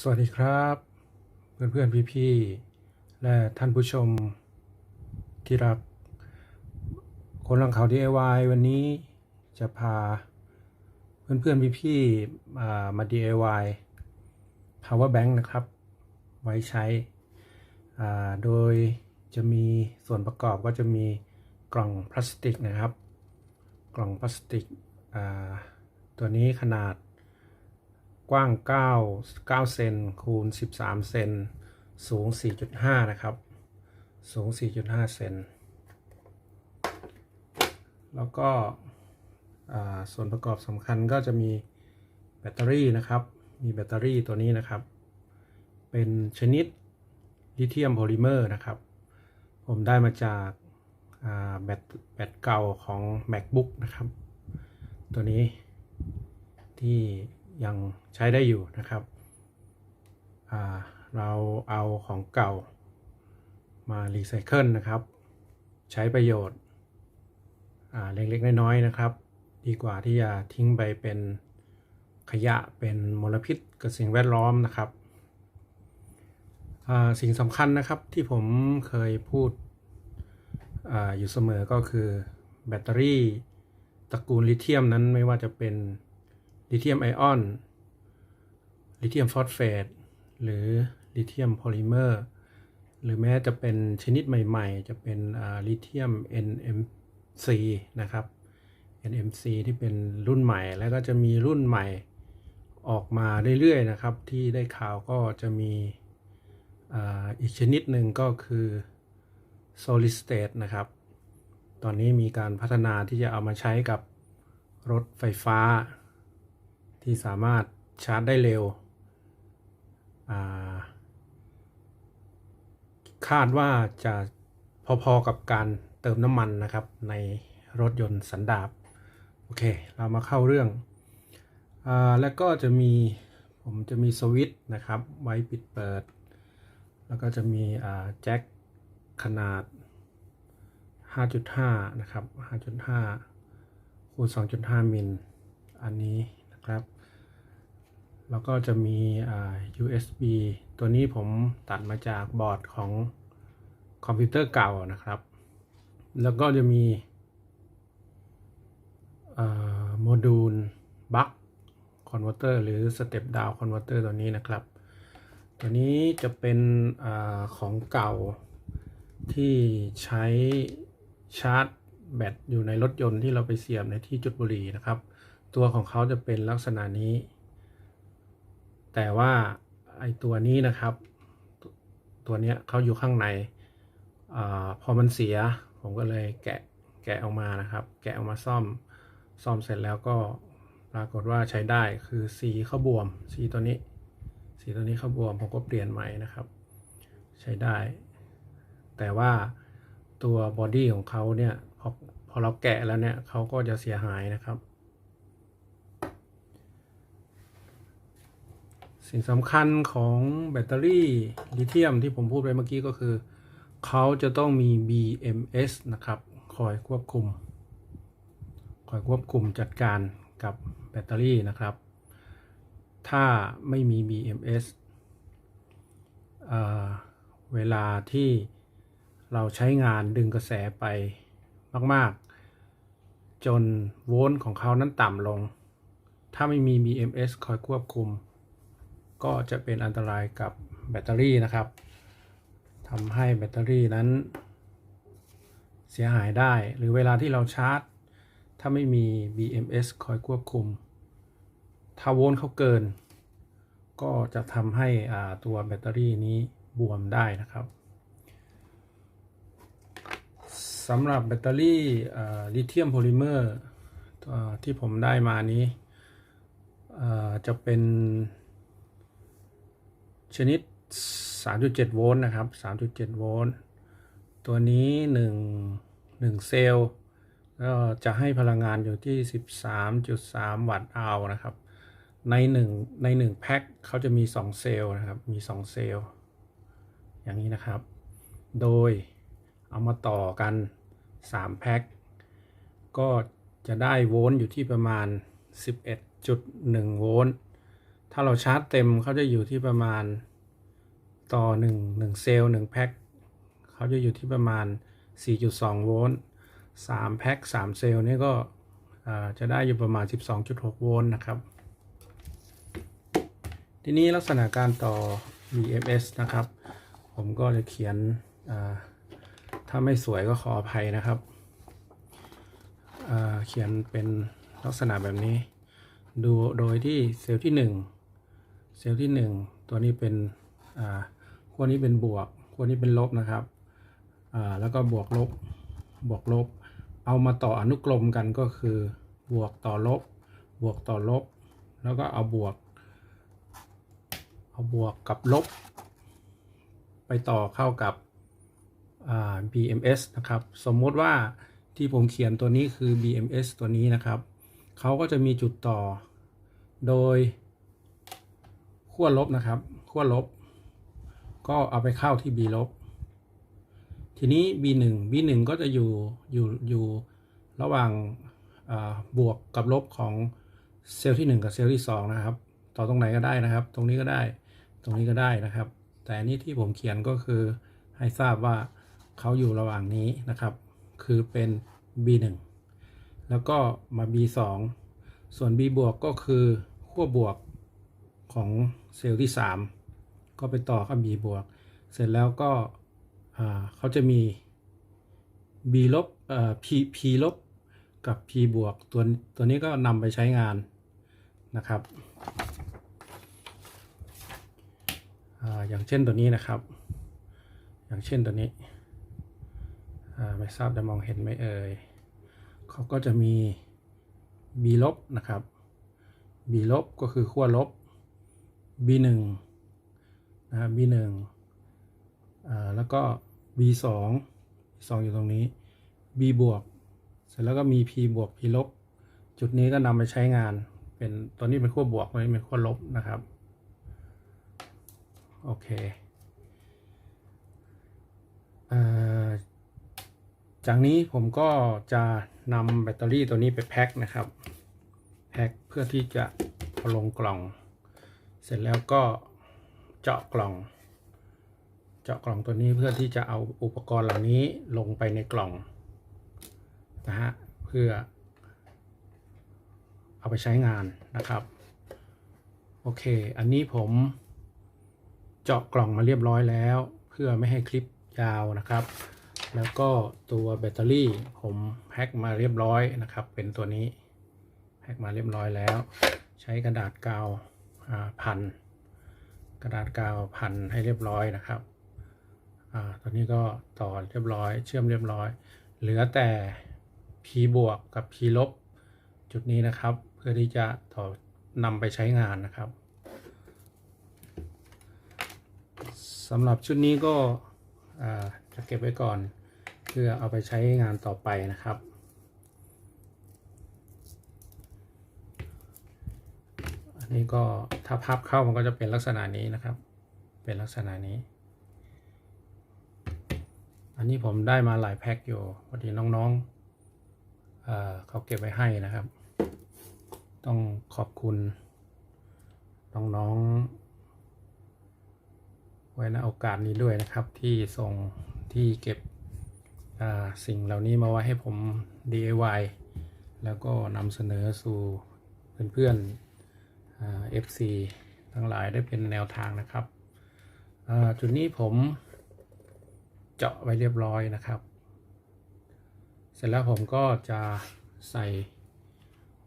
สวัสดีครับ เพื่อนเพื่อนพี่พี่และท่านผู้ชมที่รัก คนรังเขา DIY วันนี้จะพา เพื่อนเพื่อนพี่พี่มา DIY power bank นะครับ ไว้ใช้ โดยจะมีส่วนประกอบก็จะมีกล่องพลาสติกนะครับ กล่องพลาสติกตัวนี้ขนาด กว้าง 9 9 เซนคูณ 13 เซน สูง 4.5 นะครับ สูง 4.5 เซน แล้วก็ส่วนประกอบสำคัญก็จะมีแบตเตอรี่นะครับ มีแบตเตอรี่ตัวนี้นะครับ เป็นชนิดลิเธียมโพลิเมอร์นะครับ ผมได้มาจากาแบตแบตเก่าของ MacBook นะครับ ตัวนี้ที่ ยังใช้ได้อยู่นะครับ เราเอาของเก่ามารีไซเคิลนะครับ ใช้ประโยชน์เล็กๆ น้อยๆนะครับ ดีกว่าที่จะทิ้งไปเป็นขยะเป็นมลพิษกับสิ่งแวดล้อมนะครับ สิ่งสำคัญนะครับที่ผมเคยพูดออยู่เสมอก็คือแบตเตอรี่ตระกูลลิเธียมนั้นไม่ว่าจะเป็น ลิเธียมไอออน ลิเธียมฟอสเฟต หรือลิเธียมโพลิเมอร์ หรือแม้จะเป็นชนิดใหม่ๆ จะเป็นลิเธียม NMC นะครับ NMC ที่เป็นรุ่นใหม่ แล้วก็จะมีรุ่นใหม่ออกมาเรื่อยๆนะครับ ที่ได้ข่าวก็จะมีอาอีกชนิดหนึ่งก็คือ solid state นะครับ ตอนนี้มีการพัฒนาที่จะเอามาใช้กับรถไฟฟ้า ที่สามารถชาร์จได้เร็ว คาดว่าจะพอๆกับการเติมน้ำมันนะครับในรถยนต์สันดาปโอเค เรามาเข้าเรื่องอแล้วก็จะมีผมจะมีสวิตช์นะครับ ไว้ปิดเปิด แล้วก็จะมีแจ็คขนาด 5.5 นะครับ 5.5 คูณ 2.5 มิล อันนี้นะครับ แล้วก็จะมี USB ตัวนี้ผมตัดมาจากบอร์ดของคอมพิวเตอร์เก่านะครับ แล้วก็จะมีโมดูลบัคคอนเวอร์เตอร์หรือ Step Down Converter ตัวนี้นะครับ ตัวนี้จะเป็นอของเก่าที่ใช้ชาร์จแบตอยู่ในรถยนต์ที่เราไปเสียบในที่จุดบุหรี่นะครับ ตัวของเขาจะเป็นลักษณะนี้ แต่ว่าไอตัวนี้นะครับ ตัวเนี้ยเขาอยู่ข้างในอพอมันเสีย ผมก็เลยแกะแกะออกมานะครับ แกะออกมาซ่อมซ่อมเสร็จแล้วก็ปรากฏว่าใช้ได้คือสีเขาบวมสีตัวนี้ สีตัวนี้เขาบวมผมก็เปลี่ยนใหม่นะครับ ใช้ได้ แต่ว่าตัวบอดี้ของเขาเนี่ยพอพอเราแกะแล้วเนี่ยเขาก็จะเสียหายนะครับ สิ่งสำคัญของแบตเตอรี่ลิเธียมที่ผมพูดไปเมื่อกี้ก็คือ เขาจะต้องมี BMS นะครับ คอยควบคุม คอยควบคุมจัดการกับแบตเตอรี่นะครับ ถ้าไม่มี BMS เเวลาที่เราใช้งานดึงกระแสไปมาก ๆ จนโวลต์ของเขานั้นต่ำลง ถ้าไม่มี BMS คอยควบคุม ก็จะเป็นอันตรายกับแบตเตอรี่นะครับทำให้แบตเตอรี่นั้น เสียหายได้ หรือเวลาที่เราชาร์จ ถ้าไม่มี BMS คอยควบคุม ถ้าโวลต์เขาเกิน ก็จะทำให้ตัวแบตเตอรี่นี้บวมได้นะครับสำหรับแบตเตอรี่ลิเธียมโพลิเมอร์ที่ผมได้มานี้จะเป็น ชนิด 3.7 โวลต์นะครับ 3.7 โวลต์ ตัวนี้ 1 1 เซลล์ก็จะให้พลังงานอยู่ที่ 13.3 วัตต์อาวนะครับ ใน1ใน1แพ็คเขาจะมี 2 เซลล์นะครับ มี 2 เซลล์ อย่างนี้นะครับ โดยเอามาต่อกัน 3 แพ็ค ก็จะได้โวลต์อยู่ที่ประมาณ 11.1 โวลต์ ถ้าเราชาร์จเต็มเขาจะอยู่ที่ประมาณต่อหนึ่งหนึ่งเซลล์หนึ่งแพ็คเขาจะอยู่ที่ประมาณ 4.2 โวลต์3แพ็ค3เซลล์นี่ก็จะได้อยู่ประมาณ 12.6 โวลต์นะครับ ทีนี้ลักษณะการต่อ BMS นะครับ ผมก็จะเขียนถ้าไม่สวยก็ขออภัยนะครับเขียนเป็นลักษณะแบบนี้ ดูโดยที่เซลล์ที่ 1 เซลล์ที่ 1 ตัวนี้เป็นอ่าขั้วนี้เป็นบวกขั้วนี้เป็นลบนะครับอ่าแล้วก็บวกลบบวกลบ เอามาต่ออนุกรมกันก็คือบวกต่อลบ บวกต่อลบ แล้วก็เอาบวก เอาบวกกับลบ ไปต่อเข้ากับอ่า BMS นะครับ สมมติว่าที่ผมเขียนตัวนี้คือ BMS ตัวนี้นะครับ เขาก็จะมีจุดต่อ โดย ขั้วลบนะครับขั้วลบ ก็เอาไปเข้าที่ B ลบ ทีนี้ B1 B1 ก็จะอยู่อยู่อยู่ระหว่างาบวกกับลบของเซลล์ที่ 1 กับเซลล์ที่ 2 นะครับ ต่อตรงไหนก็ได้นะครับ ตรงนี้ก็ได้ ตรงนี้ก็ได้นะครับ แต่อันนี้ที่ผมเขียนก็คือให้ทราบว่าเขาอยู่ระหว่างนี้นะครับ คือเป็น B1 แล้วก็มา B2 ส่วน B บวกก็คือขั้วบวก ของเซลล์ที่ 3 ก็ไปต่อกับ B บวก เสร็จแล้วก็เขาจะมี B ลบ P P ลบกับ P บวกตัวตัวนี้ก็นำไปใช้งานนะครับออย่างเช่นตัวนี้นะครับ อย่างเช่นตัวนี้ไม่ทราบจะมองเห็นไหมเอ่ยเขาก็จะมี B ลบนะครับ B ลบก็คือขั้วลบ B 1 นะครับ B 1 อ่าแล้วก็ B 2 2อยู่ตรงนี้ B บวก เสร็จแล้วก็มี P บวก P ลบ จุดนี้ก็นำไปใช้งาน เป็นตัวนี้เป็นขั้วบวกตัวนี้เป็นขั้วลบนะครับ โอเคจากนี้ผมก็จะนำแบตเตอรี่ตัวนี้ไปแพ็คนะครับ แพ็คเพื่อที่จะเอาลงกล่อง เสร็จแล้วก็เจาะกล่อง เจาะกล่องตัวนี้เพื่อที่จะเอาอุปกรณ์เหล่านี้ลงไปในกล่องนะฮะเพื่อ เอาไปใช้งานนะครับ โอเค อันนี้ผมเจาะกล่องมาเรียบร้อยแล้ว เพื่อไม่ให้คลิปยาวนะครับ แล้วก็ตัวแบตเตอรี่ผมแพ็คมาเรียบร้อยนะครับ เป็นตัวนี้แพ็คมาเรียบร้อยแล้ว ใช้กระดาษกาว พันกระดาษกาวพันให้เรียบร้อยนะครับอตัวนี้ก็ต่อเรียบร้อย เชื่อมเรียบร้อย เหลือแต่ P บวกกับ P ลบจุดนี้นะครับ เพื่อที่จะต่อนำไปใช้งานนะครับสำหรับชุดนี้ก็จะเก็บไว้ก่อน เพื่อเอาไปใช้งานต่อไปนะครับ อันนี้ก็ถ้าพับเข้ามันก็จะเป็นลักษณะนี้นะครับ เป็นลักษณะนี้ อันนี้ผมได้มาหลายแพ็คอยู่พอดีน้องๆเเขาเก็บไว้ให้นะครับ ต้องขอบคุณน้องๆไว้ในโอกาสนี้ด้วยนะครับ ที่ส่งที่เก็บสิ่งเหล่านี้มาไว้ให้ผม DIY แล้วก็นำเสนอสู่เพื่อนๆ อ่า FC ทั้งหลายได้เป็นแนวทางนะครับจุดนี้ผมเจาะไว้เรียบร้อยนะครับ เสร็จแล้วผมก็จะใส่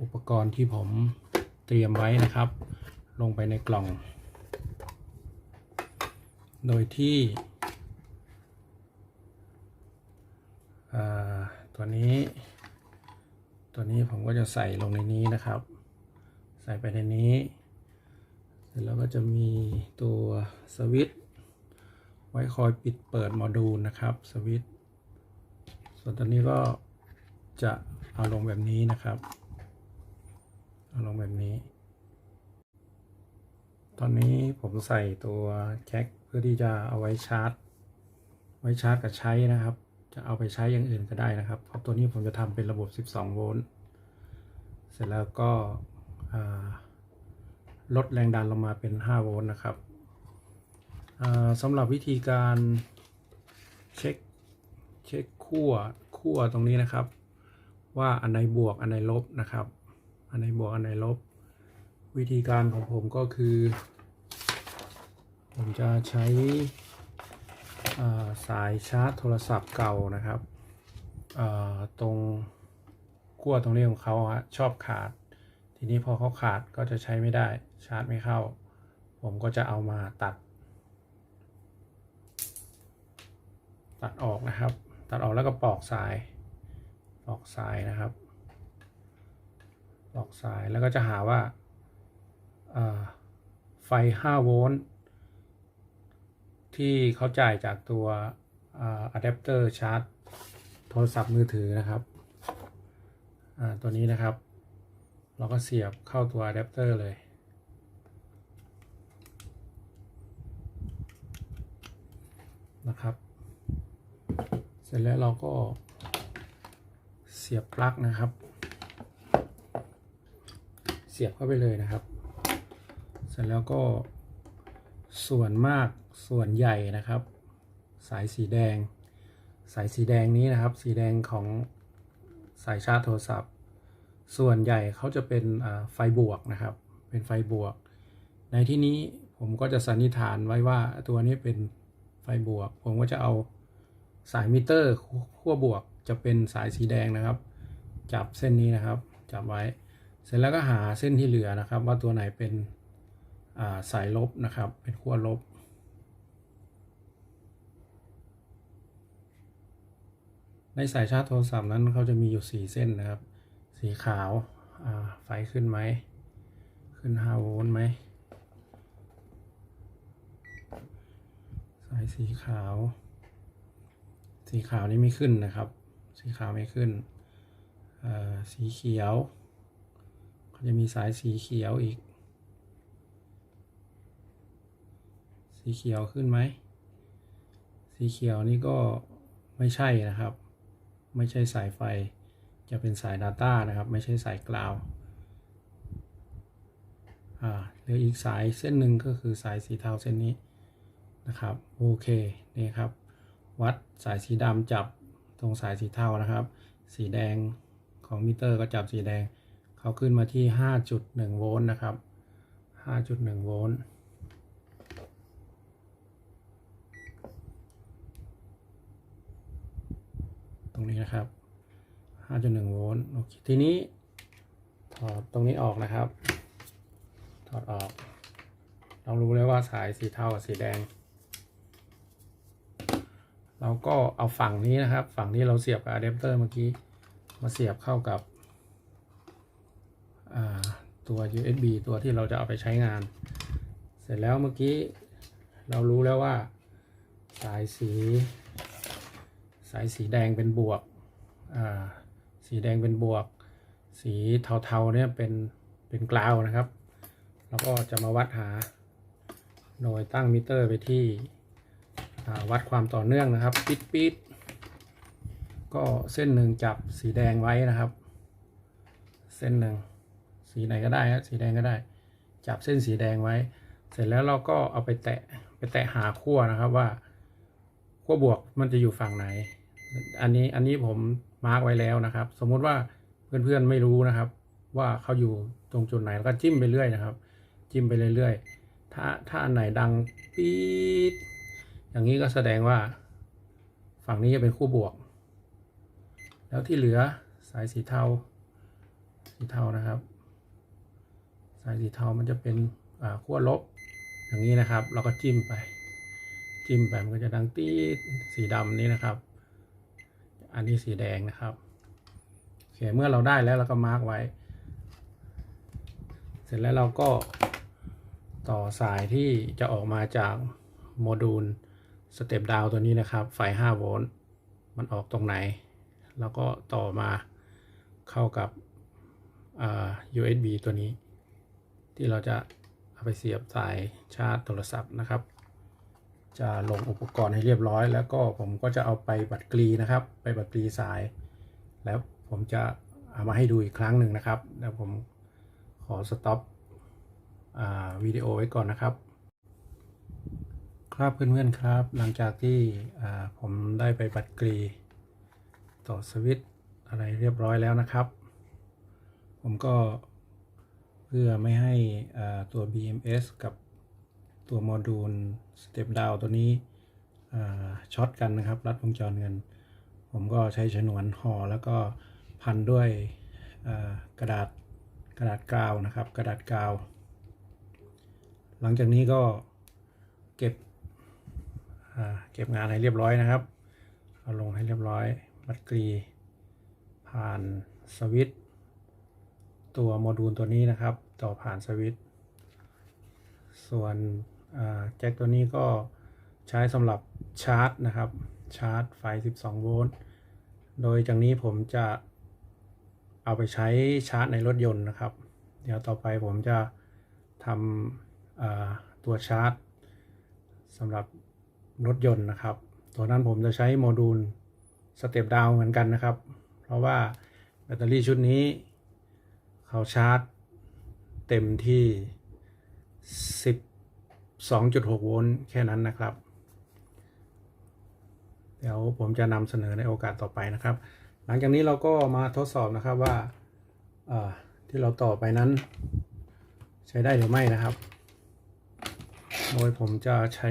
อุปกรณ์ที่ผมเตรียมไว้นะครับ ลงไปในกล่อง โดยที่ตัวนี้ ตัวนี้ผมก็จะใส่ลงในนี้นะครับ ส่ไปในนี้ เสร็จแล้วก็จะมีตัวสวิตช์ไว้คอยปิดเปิดโมดูลนะครับสวิตช์ส่วนตัวนี้ก็จะเอาลงแบบนี้นะครับ เอาลงแบบนี้ ตอนนี้ผมใส่ตัวแจ็คเพื่อที่จะเอาไว้ชาร์จ ไว้ชาร์จกับใช้นะครับ จะเอาไปใช้อย่างอื่นก็ได้นะครับ เพราะตัวนี้ผมจะทำเป็นระบบ 12 โวลต์ เสร็จแล้วก็ ลดแรงดันลงมาเป็น 5 โวลต์นะครับสำหรับวิธีการเช็คเช็คขั้วขั้วตรงนี้นะครับ ว่าอันไหนบวกอันไหนลบนะครับ อันไหนบวกอันไหนลบ วิธีการของผมก็คือ ผมจะใช้สายชาร์จโทรศัพท์เก่านะครับตรงขั้วตรงนี้ของเขาชอบขาด ทีนี้พอเขาขาดก็จะใช้ไม่ได้ชาร์จไม่เข้า ผมก็จะเอามาตัด ตัดออกนะครับ ตัดออกแล้วก็ปอกสาย ปอกสายนะครับ ปอกสายแล้วก็จะหาว่าาไฟ 5 โวลต์ที่เขาจ่ายจากตัวอะแดปเตอร์ชาร์จโทรศัพท์มือถือนะครับ ตัวนี้นะครับ เราก็เสียบเข้าตัวอะแดปเตอร์เลยนะครับ เสร็จแล้วเราก็เสียบปลั๊กนะครับ เสียบเข้าไปเลยนะครับ เสร็จแล้วก็ส่วนมากส่วนใหญ่นะครับ สายสีแดง สายสีแดงนี้นะครับ สีแดงของสายชาร์จโทรศัพท์ ส่วนใหญ่เขาจะเป็นไฟบวกนะครับ เป็นไฟบวก ในที่นี้ผมก็จะสันนิษฐานไว้ว่าตัวนี้เป็นไฟบวก ผมก็จะเอาสายมิเตอร์ขั้วบวกจะเป็นสายสีแดงนะครับ จับเส้นนี้นะครับ จับไว้ เสร็จแล้วก็หาเส้นที่เหลือนะครับ ว่าตัวไหนเป็นาสายลบนะครับ เป็นขั้วลบ ในสายชาร์จโทรศัพท์นั้นเขาจะมีอยู่ 4 เส้นนะครับ สีขาวาไฟขึ้นไหม ขึ้น 5 โวลต์ไหม สายสีขาว สีขาวนี่ไม่ขึ้นนะครับ สีขาวไม่ขึ้นอ่าสีเขียวเขาจะมีสายสีเขียวอีก สีเขียวขึ้นไหม สีเขียวนี่ก็ไม่ใช่นะครับ ไม่ใช่สายไฟ จะเป็นสาย Data นะครับ ไม่ใช่สายกราวอ่าเหลืออีกสายเส้นหนึ่งก็คือสายสีเทาเส้นนี้นะครับ โอเคนี่ครับ วัดสายสีดำจับตรงสายสีเทานะครับ สีแดงของมิเตอร์ก็จับสีแดง เขาขึ้นมาที่ 5.1 โวลต์นะครับ 5.1 โวลต์ตรงนี้นะครับ 5.1 โวลต์โอเคทีนี้ ถอดตรงนี้ออกนะครับ ถอดออก เรารู้แล้วว่าสายสีเทากับสีแดง เราก็เอาฝั่งนี้นะครับ ฝั่งที่เราเสียบกับอะแดปเตอร์เมื่อกี้ มาเสียบเข้ากับตัว USB ตัวที่เราจะเอาไปใช้งาน เสร็จแล้วเมื่อกี้ เรารู้แล้วว่า สายสี สายสีแดงเป็นบวกอ่า สีแดงเป็นบวก สีเทาๆเนี่ยเป็นเป็นกราวนะครับ แล้วก็จะมาวัดหา โดยตั้งมิเตอร์ไปที่วัดความต่อเนื่องนะครับ ปิดปิดก็เส้นหนึ่งจับสีแดงไว้นะครับ เส้นหนึ่งสีไหนก็ได้ฮะสีแดงก็ได้ จับเส้นสีแดงไว้ เสร็จแล้วเราก็เอาไปแตะไปแตะหาขั้วนะครับว่าขั้วบวกมันจะอยู่ฝั่งไหน อันนี้อันนี้ผม มาร์กไว้แล้วนะครับ สมมุติว่าเพื่อนๆไม่รู้นะครับ ว่าเขาอยู่ตรงจุดไหนแล้วก็จิ้มไปเรื่อยนะครับ จิ้มไปเรื่อยๆ ถ้าถ้าอันไหนดังปี๊ดอย่างนี้ก็แสดงว่า ฝั่งนี้จะเป็นคู่บวก แล้วที่เหลือสายสีเทาสีเทานะครับ สายสีเทามันจะเป็นขั้วลบอย่างนี้นะครับ เราก็จิ้มไป จิ้มไปมันก็จะดังตีดสีดำนี้นะครับ อันนี้สีแดงนะครับโอเคเมื่อเราได้แล้วเราก็มาร์กไว้ เสร็จแล้วเราก็ต่อสายที่จะออกมาจากโมดูลสเต็ปดาวตัวนี้นะครับ ไฟ 5 โวลต์มันออกตรงไหน แล้วก็ต่อมาเข้ากับ USB ตัวนี้ ที่เราจะเอาไปเสียบสายชาร์จโทรศัพท์นะครับ จะลงอุปกรณ์ให้เรียบร้อย แล้วก็ผมก็จะเอาไปบัดกรีนะครับ ไปบัดกรีสาย แล้วผมจะเอามาให้ดูอีกครั้งหนึ่งนะครับ แล้วผมขอสต็อปวิดีโอไว้ก่อนนะครับ ครับเพื่อนๆครับ หลังจากที่ผมได้ไปบัดกรีต่อสวิตอะไรเรียบร้อยแล้วนะครับ ผมก็เพื่อไม่ให้ตัว BMS กับ ตัวโมดูล Step Down ตัวนี้ช็อตกันนะครับ รัดวงจรเงินผมก็ใช้ฉนวนห่อแล้วก็พันด้วยกระดาษกระดาษกาวนะครับ กระดาษกาว หลังจากนี้ก็เก็บเก็บงานให้เรียบร้อยนะครับ เอาลงให้เรียบร้อยบัดกรีผ่านสวิตตัวโมดูลตัวนี้นะครับ ต่อผ่านสวิตส่วน แจ็คตัวนี้ก็ใช้สำหรับชาร์จนะครับ ชาร์จไฟ 12 โวลต์ โดยจากนี้ผมจะเอาไปใช้ชาร์จในรถยนต์นะครับ เดี๋ยวต่อไปผมจะทำตัวชาร์จสำหรับรถยนต์นะครับ ตัวนั้นผมจะใช้โมดูลสเต็ปดาวเหมือนกันนะครับ เพราะว่าแบตเตอรี่ชุดนี้ เขาชาร์จเต็มที่ 2.6 โวลต์แค่นั้นนะครับ เดี๋ยวผมจะนำเสนอในโอกาสต่อไปนะครับ หลังจากนี้เราก็มาทดสอบนะครับว่าที่เราต่อไปนั้น ใช้ได้หรือไม่นะครับ โดยผมจะใช้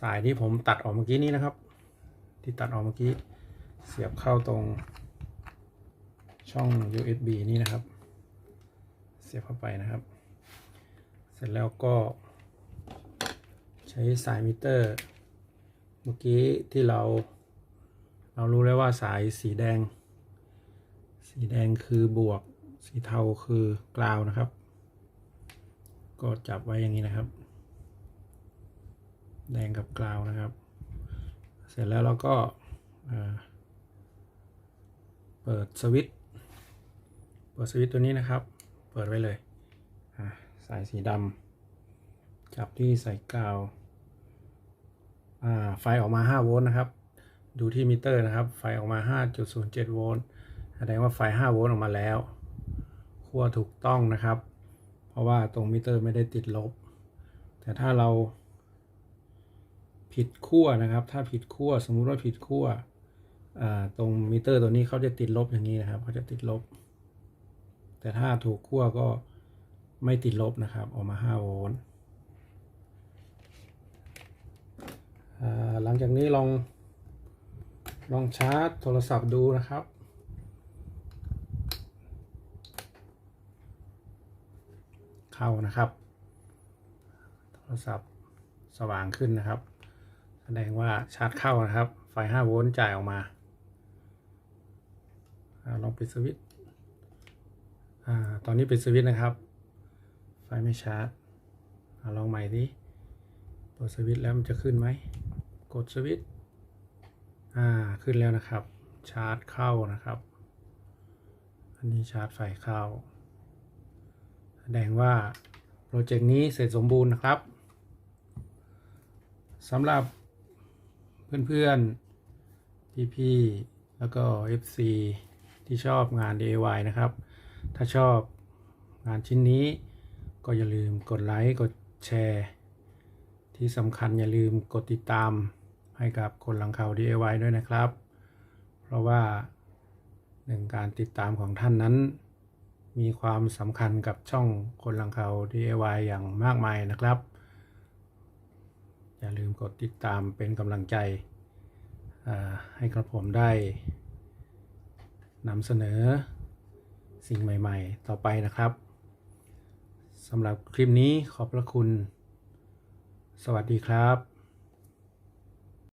สายที่ผมตัดออกเมื่อกี้นี้นะครับ ที่ตัดออกเมื่อกี้เสียบเข้าตรงช่อง USB นี่นะครับ เสียบเข้าไปนะครับ เสร็จแล้วก็ ช้สายมิเตอร์ เมื่อกี้ที่เรา เรารู้แล้วว่าสายสีแดง สีแดงคือบวก สีเทาคือกราวนะครับ ก็จับไว้อย่างนี้นะครับ แดงกับกราวนะครับ เสร็จแล้วเราก็เปิดสวิตช์เปิดสวิตช์ตัวนี้นะครับ เปิดไว้เลยสายสีดำจับที่ใส่กาว ไฟออกมา 5 โวลต์นะครับ ดูที่มิเตอร์นะครับ ไฟออกมา 5.07 โวลต์ แสดงว่าไฟ 5 โวลต์ออกมาแล้ว ขั้วถูกต้องนะครับ เพราะว่าตรงมิเตอร์ไม่ได้ติดลบ แต่ถ้าเราผิดขั้วนะครับ ถ้าผิดขั้ว สมมุติว่าผิดขั้วตรงมิเตอร์ตัวนี้เขาจะติดลบอย่างนี้นะครับเขาจะติดลบ แต่ถ้าถูกขั้วก็ไม่ติดลบนะครับ ออกมา 5 โวลต์อ่า หลังจากนี้ลองลองชาร์จโทรศัพท์ดูนะครับ เข้านะครับ โทรศัพท์สว่างขึ้นนะครับ แสดงว่าชาร์จเข้านะครับ ไฟ 5 โวลต์จ่ายออกมาลองปิดสวิตช์ตอนนี้ปิดสวิตช์นะครับ ไฟไม่ชาร์จลองใหม่ดิเปิดสวิตช์แล้วมันจะขึ้นไหม กดสวิตช์อ่าขึ้นแล้วนะครับ ชาร์จเข้านะครับ อันนี้ชาร์จไฟเข้า แสดงว่าโปรเจกต์นี้เสร็จสมบูรณ์นะครับสำหรับเพื่อนๆ พี่ๆ แล้วก็ FC ที่ชอบงาน DIY นะครับ ถ้าชอบงานชิ้นนี้ก็อย่าลืมกดไลค์ กดแชร์ ที่สำคัญอย่าลืมกดติดตาม ให้กับคนหลังข่าว DIY ด้วยนะครับ เพราะว่าหนึ่งการติดตามของท่านนั้น มีความสำคัญกับช่องคนหลังข่าว DIY อย่างมากมายนะครับ อย่าลืมกดติดตามเป็นกำลังใจให้กระผมได้นำเสนอสิ่งใหม่ ๆ ต่อไปนะครับสำหรับคลิปนี้ขอบพระคุณ สวัสดีครับ